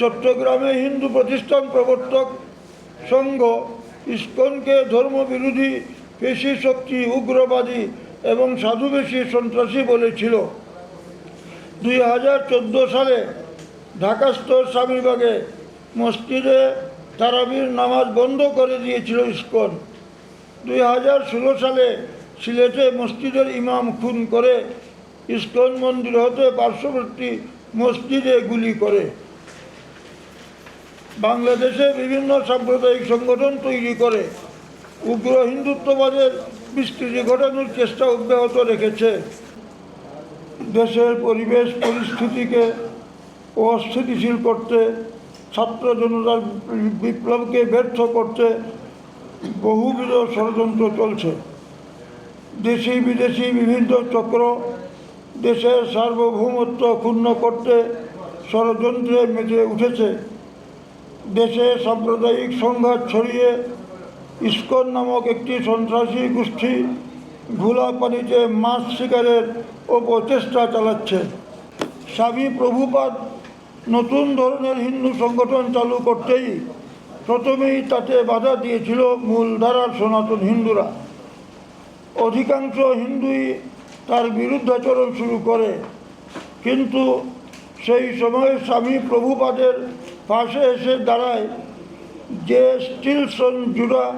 চট্টগ্রামে হিন্দু প্রতিষ্ঠান প্রবর্তক সংঘ, ইস্কনকে ধর্মবিরোধী, পেশি শক্তি, উগ্রবাদী এবং সাধুবেশী সন্ত্রাসী বলেছিল। দুই হাজার চোদ্দ সালে ঢাকাস্থ স্বামীবাগে মসজিদে তারাবির নামাজ বন্ধ করে দিয়েছিল ইস্কন। দুই হাজার ষোলো সালে সিলেটে মসজিদের ইমাম খুন করে ইস্কন মন্দির হতে পার্শ্ববর্তী মসজিদে গুলি করে। বাংলাদেশে বিভিন্ন সাম্প্রদায়িক সংগঠন তৈরি করে উগ্র হিন্দুত্ববাদের বিস্তৃতি ঘটানোর চেষ্টা অব্যাহত রেখেছে। দেশের পরিবেশ পরিস্থিতিকে অস্থিতিশীল করতে, ছাত্র জনতার বিপ্লবকে ব্যর্থ করতে বহুবিধ ষড়যন্ত্র চলছে। দেশি বিদেশি বিভিন্ন চক্র দেশের সার্বভৌমত্ব ক্ষুণ্ণ করতে ষড়যন্ত্রে মেতে উঠেছে। দেশে সাম্প্রদায়িক সংঘাত ছড়িয়ে ইস্কন নামক একটি সন্ত্রাসী গোষ্ঠী ঘোলা পানিতে মাছ শিকারের অপচেষ্টা চালাচ্ছে। স্বামী প্রভুপাদ নতুন ধরনের হিন্দু সংগঠন চালু করতেই প্রথমেই তাতে বাধা দিয়েছিল মূলধারার সনাতন হিন্দুরা। অধিকাংশ হিন্দুই তার বিরুদ্ধাচরণ শুরু করে। কিন্তু সেই সময়ে স্বামী প্রভুপাদের পাশে এসে দাঁড়ায় যে Stilson Jura,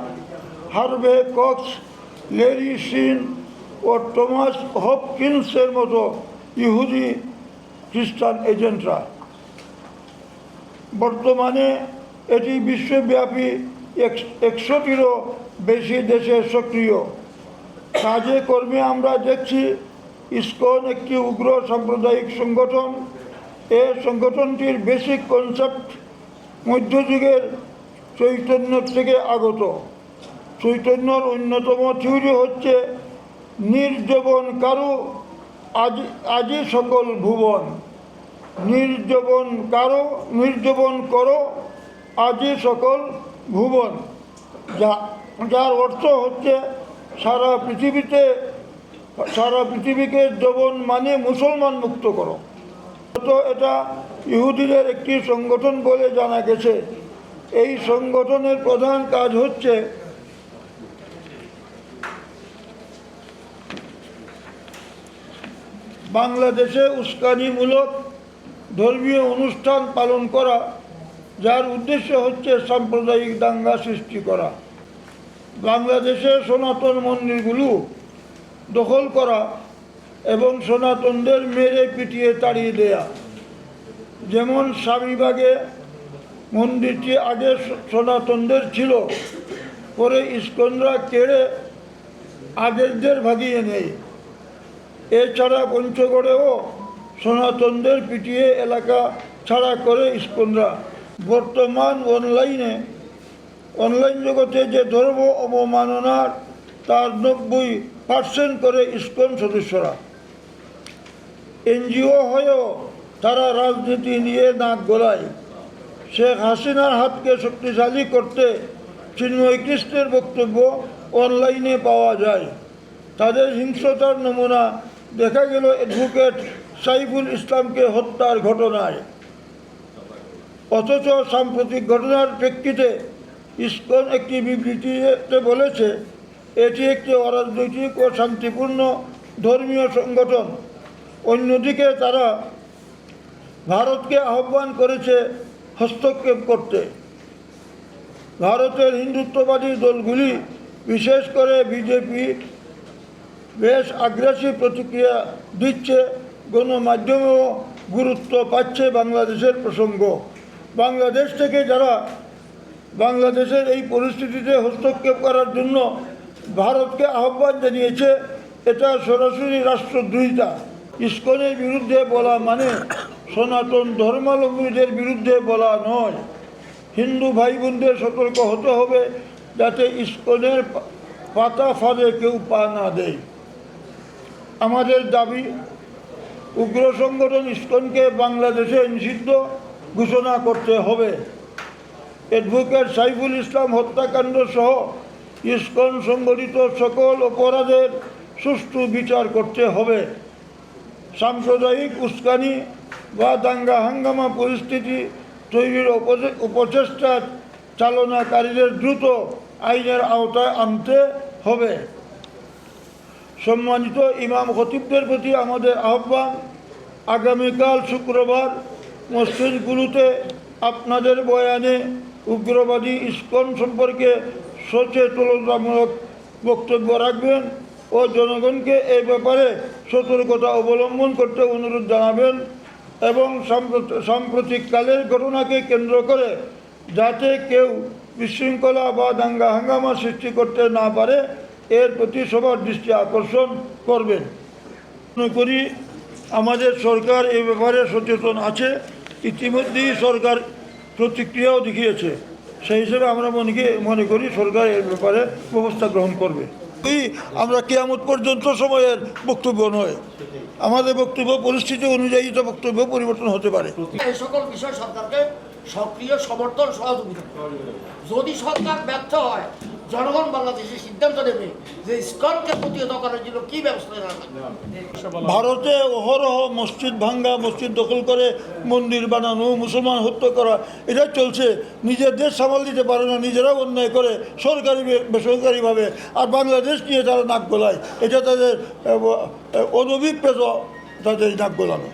Harvey, Cox, Larry Sin ও টমাস হপকিন্সের মতো ইহুদি খ্রিস্টান এজেন্টরা। বর্তমানে এটি বিশ্বব্যাপী এক- একশোটিরও বেশি দেশে সক্রিয়। কাজে কর্মে আমরা দেখছি ইসকন একটি উগ্র সাম্প্রদায়িক সংগঠন। এ সংগঠনটির বেসিক কনসেপ্ট মধ্যযুগের চৈতন্য থেকে আগত। চৈতন্যর অন্যতম থিওরি হচ্ছে, নির্জবন কারু আজি আজি সকল ভুবন। নির্জবন কারও, নির্জবন করো, আজি সকল ভুবন। যা, যার অর্থ হচ্ছে, সারা পৃথিবীতে, সারা পৃথিবীকে যবন মানে মুসলমান মুক্ত করো। তো এটা ইহুদিদের একটি সংগঠন বলে জানা গেছে। এই সংগঠনের প্রধান কাজ হচ্ছে বাংলাদেশে উস্কানিমূলক ধর্মীয় অনুষ্ঠান পালন করা, যার উদ্দেশ্য হচ্ছে সাম্প্রদায়িক দাঙ্গা সৃষ্টি করা। বাংলাদেশে সনাতন মন্দিরগুলো দখল করা এবং সনাতনদের মেরে পিটিয়ে তাড়িয়ে দেয়া। যেমন স্বামীবাগে মন্দিরটি আগে সনাতনদের ছিল, পরে ইস্কনরা কেড়ে আগেরদের ভাগিয়ে নেয়। এছাড়া পঞ্চগড়েও সনাতনদের পিটিয়ে এলাকা ছাড়া করে ইস্কনরা বর্তমান অনলাইনে, অনলাইন জগতে যে ধর্ম অবমাননার তার নব্বই পার্সেন্ট করে ইস্কন সদস্যরা। এনজিও হয়েও তারা রাজনীতি নিয়ে নাক গলায়। শেখ হাসিনার হাতকে শক্তিশালী করতে চিন্ময় কৃষ্ণের বক্তব্য অনলাইনে পাওয়া যায়। তাদের হিংস্রতার নমুনা দেখা গেল অ্যাডভোকেট সাইফুল ইসলামকে হত্যার ঘটনায়। অথচ সাম্প্রতিক ঘটনার প্রেক্ষিতে ইসকন একটি বিবৃতিতে বলেছে, এটি একটি অরাজনৈতিক ও শান্তিপূর্ণ ধর্মীয় সংগঠন। অন্যদিকে তারা ভারতকে আহ্বান করেছে হস্তক্ষেপ করতে। ভারতের হিন্দুত্ববাদী দলগুলি, বিশেষ করে বিজেপি, বেশ আগ্রাসী প্রতিক্রিয়া দিচ্ছে, গণমাধ্যমেও গুরুত্ব পাচ্ছে বাংলাদেশের প্রসঙ্গ। বাংলাদেশ থেকে যারা বাংলাদেশের এই পরিস্থিতিতে হস্তক্ষেপ করার জন্য ভারতকে আহ্বান জানিয়েছে, এটা সরাসরি রাষ্ট্রদ্রোহিতা। ইস্কনের বিরুদ্ধে বলা মানে সনাতন ধর্মাবলম্বীদের বিরুদ্ধে বলা নয়। হিন্দু ভাই বোনদের সতর্ক হতে হবে যাতে ইস্কনের পাতা ফাঁদে কেউ পা না দেয়। আমাদের দাবি, উগ্র সংগঠন ইস্কনকে বাংলাদেশে নিষিদ্ধ ঘোষণা করতে হবে। অ্যাডভোকেট সাইফুল ইসলাম হত্যাকাণ্ড সহ ইস্কন সংগঠিত সকল অপরাধের সুষ্ঠু বিচার করতে হবে। সাম্প্রদায়িক উস্কানি বা দাঙ্গা হাঙ্গামা পরিস্থিতি তৈরির উপচে- উপচেষ্টা চালনাকারীদের দ্রুত আইনের আওতায় আনতে হবে। সম্মানিত ইমাম খতিবদের প্রতি আমাদের আহ্বান, আগামীকাল শুক্রবার মসজিদগুলোতে আপনাদের বয়ানে উগ্রবাদী ইস্কন সম্পর্কে সচেতনতামূলক বক্তব্য রাখবেন। ও জনগণকে এই ব্যাপারে সতর্কতা অবলম্বন করতে অনুরোধ জানাবেন এবং সাম্প্রতিককালের ঘটনাকে কেন্দ্র করে যাতে কেউ বিশৃঙ্খলা বা দাঙ্গা হাঙ্গামা সৃষ্টি করতে না পারে, এর প্রতি সবার দৃষ্টি আকর্ষণ করবেন। মনে করি আমাদের সরকার এই ব্যাপারে সচেতন আছে। ইতিমধ্যেই সরকার প্রতিক্রিয়াও দেখিয়েছে। সেই হিসেবে আমরা মনে মনে করি সরকার এর ব্যাপারে ব্যবস্থা গ্রহণ করবে। এই আমরা কেয়ামত পর্যন্ত সময়ের বক্তব্য নয় আমাদের বক্তব্য পরিস্থিতি অনুযায়ী তো বক্তব্য পরিবর্তন হতে পারে এই সকল বিষয় সরকারকে সক্রিয় সমর্থন সহযোগিতা। যদি সরকার ব্যর্থ হয় জনগণ বাংলাদেশে সিদ্ধান্ত নেবে যে ইস্কনকে প্রতিহত করার জন্য কি ব্যবস্থা ভারতে অহরহ মসজিদ ভাঙ্গা, মসজিদ দখল করে মন্দির বানানো, মুসলমান হত্যা করা এটা চলছে। নিজের দেশ সামাল দিতে পারে না, নিজেরাও অন্যায় করে সরকারি বেসরকারিভাবে। আর বাংলাদেশ নিয়ে তারা নাক গোলায়। এটা তাদের অনভিপ্রেত তাদের নাক গলানো।